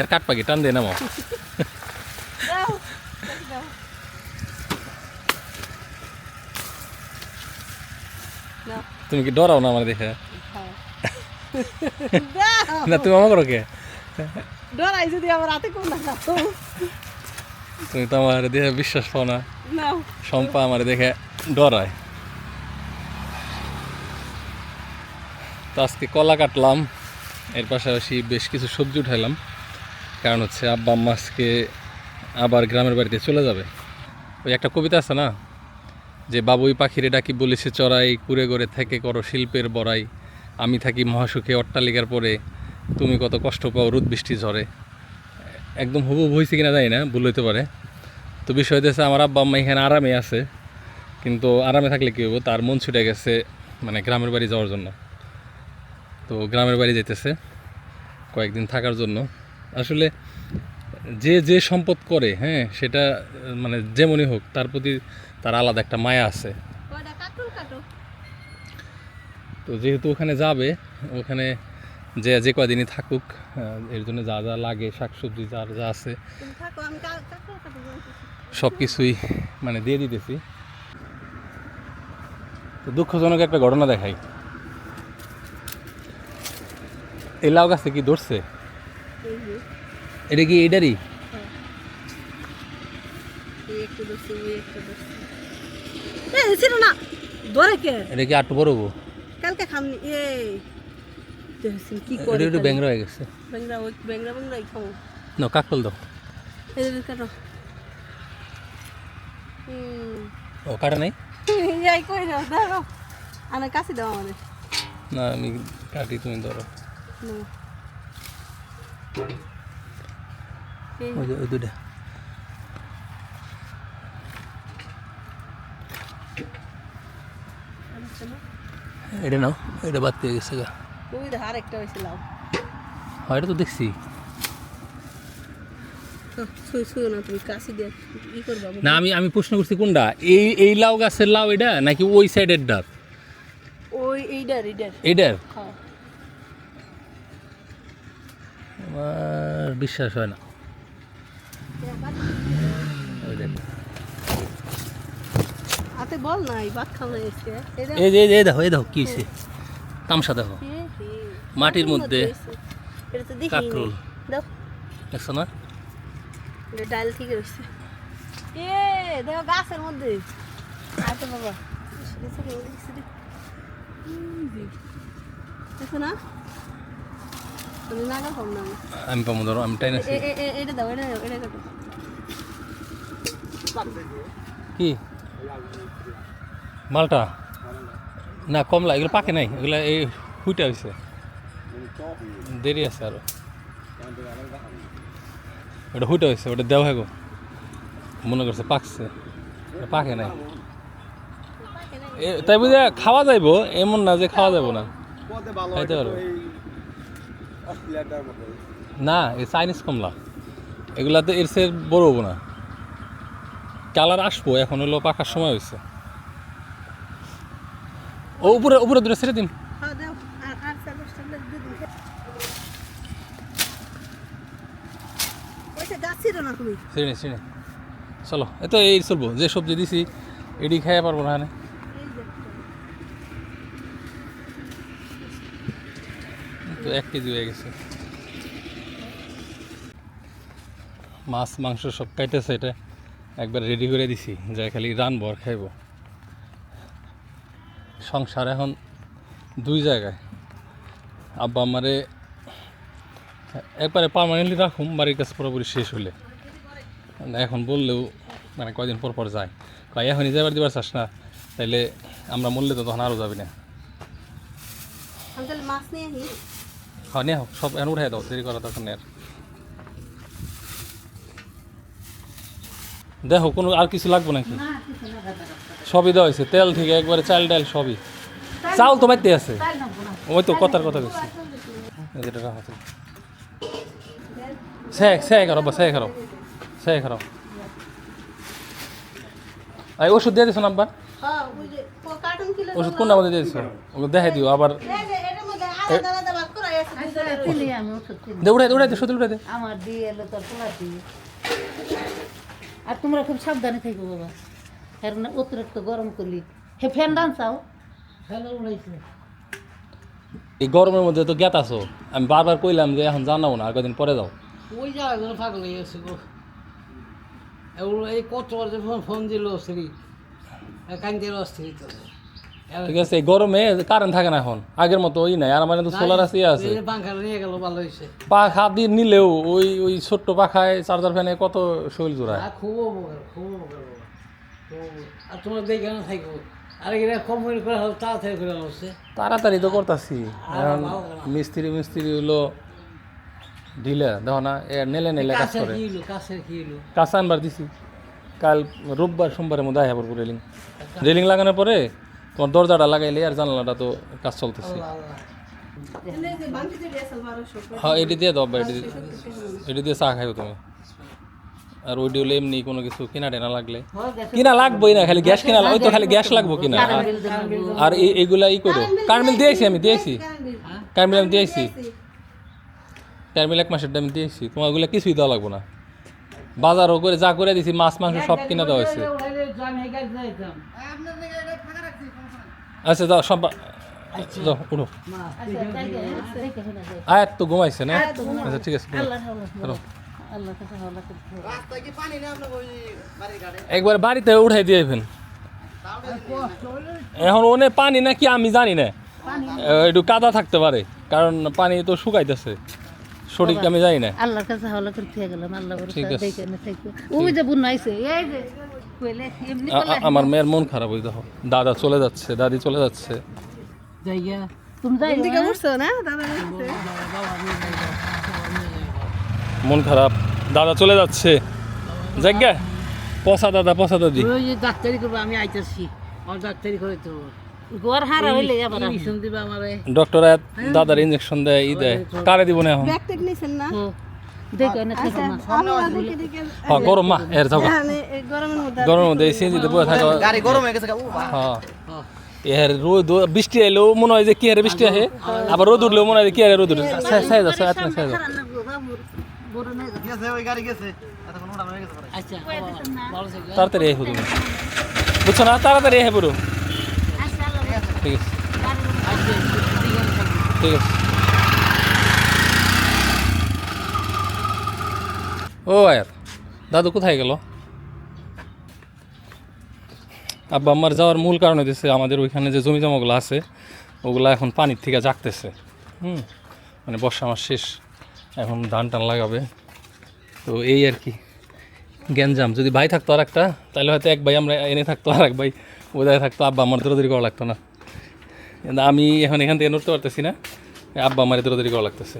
এর কাট পাখি টান দিয়ে নামো। তুমি কি ডরাও না আমার দেখে? না তুমি আমার করো কে? ডরাই যদি আমার হাতে কোন না তুমি তো আমার দেখে বিশ্বাস পাও না। সম্পা আমার দেখে ডরায়। তো আজকে কলা কাটলাম এর পাশাপাশি বেশ কিছু সবজি উঠাইলাম। কারণ হচ্ছে আব্বা আম্মা আজকে আবার গ্রামের বাড়িতে চলে যাবে। ওই একটা কবিতা আছে না? যে বাবুই পাখিরে ডাকি, বলেছে, চড়াই, কুড়ে গড়ে থেকে করো শিল্পের বড়াই। আমি থাকি মহাসুখে অট্টালিকার পরে। তুমি কত কষ্ট পাও, রোদ বৃষ্টি ঝরে। একদম হুবু হয়েছে কিনা জানি না, ভুল হইতে পারে। তো বিষয় হচ্ছে আমার আব্বা আম্মা এখানে আরামে আছে। কিন্তু আরামে থাকলে কী হব তার মন ছুটে গেছে মানে গ্রামের বাড়ি যাওয়ার জন্য। তো গ্রামের বাড়ি যেতেছে কয়েকদিন থাকার জন্য। আসলে যে যে সম্পদ করে হ্যাঁ সেটা মানে যেমনই হোক তার প্রতি তার আলাদা একটা মায়া আছে। তো যেহেতু ওখানে যাবে ওখানে যে যে কদিনই থাকুক এর জন্য যা যা লাগে শাকসবজি যার যা আছে সব কিছুই মানে দিয়ে দিতেছি। তো দুঃখজনক একটা ঘটনা দেখাই। এই লাউ গাছে কি ধরছে? এটা কি এটারই? ধরে কে? এটা কি আটটু বড় গো কালকে খামনি এই। কি এটা করে একটু ব্যাংরা হয়ে গেছে। ব্যাংরা ওই ব্যাংরা ব্যাংরাই খাব না কাকল দাও। এই কাটো। ও কাটা নাই? এই কই দাও দাও আনে কাছে দাও আমাদের না আমি কাটি তুমি ধরো। ওই ওই দুটা? এটা নাও এটা বাদ দিয়ে গেছে গা ওই দেখো আরেকটা হয়েছে লাউ হয় এটা তো দেখছি না আমি আমি প্রশ্ন করছি কোনটা এই এই লাউ গাছের লাউ এটা নাকি ওই সাইডের ডাব ওই এইডার এইডার এটার হ্যাঁ আমার বিশ্বাস হয় না। ওই দেখ। হাতে বল নাই ভাত খাওয়া এসে এই যে এই দেখো এই দেখো কি হয়েছে? তামসা দেখো। মাটির মধ্যে কাকরোল। দেখছ না? ডাল ঠিক রয়েছে। এ দেখো গাছের মধ্যে। আচ্ছা বাবা। না? আমি পাবো ধরো আমি টাইম এটা কি? মালটা? না কমলা এগুলো পাকে নাই এগুলো এই হুইটা হয়েছে দেরি আছে আরও। ওটা হুইটা হয়েছে ওটা দেওয়া গো মনে করছে পাকছে পাকে নাই। তাই বুঝে খাওয়া যাইবো এমন না যে খাওয়া যাব না। খাইতে পারব। না, এই চাইনিজ কমলা। এগুলাতে এর চেয়ে বড় হব না। কালার আসব, এখন হলো পাকার সময় হয়েছে। ও, উপরে উপরে দূরে ছেড়ে দিন। চলো, এ তো এই চলবো, যে সবজি দিছি, এডি খাইয়া পারব না এখানে এই যে একটা। তো এক কেজি হয়ে গেছে। মাছ, মাংস সব কাইতেছে এটা। একবার রেডি করে দিছি যা খালি রানবো আর খাইবো। সংসার এখন দুই জায়গায়। আব্বা আমারে একবারে পার্মানেন্টলি রাখুম, বাড়ির কাছে পুরোপুরি শেষ হলে এখন বললেও মানে কয়দিন পর পর যায়। কয়, এখনই যাবার দিবার চাস না, তাইলে আমরা মরলে তো তখন আরও যাবি না। মাছ নিয়ে হ্যাঁ নিয়ে হোক সব এখন উঠাই দাও দেরি করা তখন আর দেখো কোনো আর কিছু লাগবে নাকি? সবই দেওয়া হয়েছে তেল থেকে একবারে চাল ডাল সবই চাল তো বাইতে আছে। ওই তো কথার কথা বলছি। যেটা রাখা আছে সে সে খারো বা সে খারো সে খারো এই ওষুধ দিয়ে দিছো আব্বা? হ্যাঁ ওষুধ কোনটা মধ্যে দিয়ে দিছো? ওগুলো দেখাই দিও আবার দে উড়াই উড়াই দে সত্যি উড়াই দে। আমার দিয়ে এলো তোর পোলা আর তোমরা খুব সাবধানে থাকব বাবা। কারণ অতিরিক্ত গরম করলি। হে ফ্যান ডান চাও। ফ্যান উড়াইছে। এই গরমের মধ্যে তো জ্ঞাত আছো। আমি বারবার কইলাম যে এখন জানাব না আর কদিন পরে যাও। ওই জায়গাগুলো পাগল হয়ে গেছে গো। এগুলো এই কত বার যে ফোন ফোন দিল স্ত্রী কান্দির অস্থির ঠিক আছে গরমে কারেন্ট থাকে না এখন আগের মতো ওই নাই আর আমার তো সোলার আছে। আছে পাখা দিয়ে নিলেও ওই ওই ছোট্ট পাখায় চার্জার ফ্যানে কত শরীর জোড়ায়। খুব উপকার উপকার। আর তোমার দেখে থাকব তাড়াতাড়ি তো করতেছি। এখন মিস্ত্রি মিস্ত্রি হলো ঢিলে দেখো না নেলে নেলে কাজ করে। কাঁচা আনবার দিছি। কাল রোববার সোমবারের মধ্যে আয়া পড়ব রেলিং। রেলিং লাগানোর পরে তোমার দরজাটা লাগাইলে আর জানালাটা তো কাজ চলতেছে। হ্যাঁ এটি দিয়ে দাও এটি এটি দিয়ে চা খাইও তুমি। আর ওইটি হলে এমনি কোনো কিছু কিনা টেনা লাগলে। কিনা লাগবেই না খালি গ্যাস কিনা ওই তো খালি গ্যাস লাগবো কিনা। আর- আর এই এইগুলা ই করো। কারমিল দিয়েছি আমি দিয়েছি। কারমিল আমি দিয়েছি। কারমিল এক মাসের আমি দিয়েছি। তোমার ওগুলো কিছুই দেওয়া লাগবো না। বাজারও করে যা করে দিছি মাছ মাংস সব কিনা দেওয়া হয়েছে। আচ্ছা যাও সব বা- যাও উঠো। আয়াত তো ঘুমাইছে না? আচ্ছা ঠিক আছে একবার বাড়িতে উঠাই দিয়ে এখন ওনে পানি নাকি আমি জানি না। একটু কাদা থাকতে পারে কারণ পানি তো শুকাইতেছে। সঠিক আমি জানি না। আল্লাহর কাছে করতে গেলাম আল্লাহ ঠিক আছে। ওই যে বুন আইছে এই যে। আমার মেয়ের মন খারাপ হয়ে দেখো। দাদা চলে যাচ্ছে দাদি চলে যাচ্ছে। জায়গা তুমি যাই দিকে উঠছো না? দাদা দেখছে মন খারাপ। দাদা চলে যাচ্ছে। জায়গা পচা দাদা পচা দাদি। ডাক্তারি করব আমি আইতেছি। আমার ডাক্তারি করে তো। ঘর হারা হইলে আবার আমি- ইঞ্জেকশন দিবে আমারে। ডক্টর দাদার ইঞ্জেকশন দেয় ই দেয়। কারে দিব না এখন? দেখে হ্যাঁ গরম মা এর যাও এই গরমের মধ্যে সিএনজিতে বসে থাকা। গাড়ি গরম হয়ে গেছে গা, উ, বাবা। হ্যাঁ। এর রোদ বৃষ্টি এলেও মনে হয় যে কি হারে বৃষ্টি আসে আবার রোদ উঠলেও মনে হয় যে কি হারে রোদ উঠে। সাই যাও সাই যাও। সাই যাও হয়ে। আচ্ছা। তাড়াতাড়ি তুমি বুঝছ না? তাড়াতাড়ি আই পুরো ঠিক আছে। ঠিক আছে। ও আয়ার দাদু কোথায় গেল? আব্বা, আমার যাওয়ার মূল কারণ হইতেছে আমাদের ওইখানে যে জমি জমাগুলো আছে, ওগুলা এখন পানির থেকে জাগতেছে। হুম মানে বর্ষা মাস শেষ, এখন ধান টান লাগাবে। তো এই আর কি, গ্যাঞ্জাম। যদি ভাই থাকতো আর একটা তাহলে হয়তো এক ভাই আমরা এনে থাকতো আর এক ভাই ওদের থাকতো। আব্বা, আমার দৌড়াদৌড়ি করা লাগতো না। আমি এখন এখান থেকে নড়তে পারতেছি না, আব্বা আমার দৌড়াদৌড়ি করা লাগতেছে।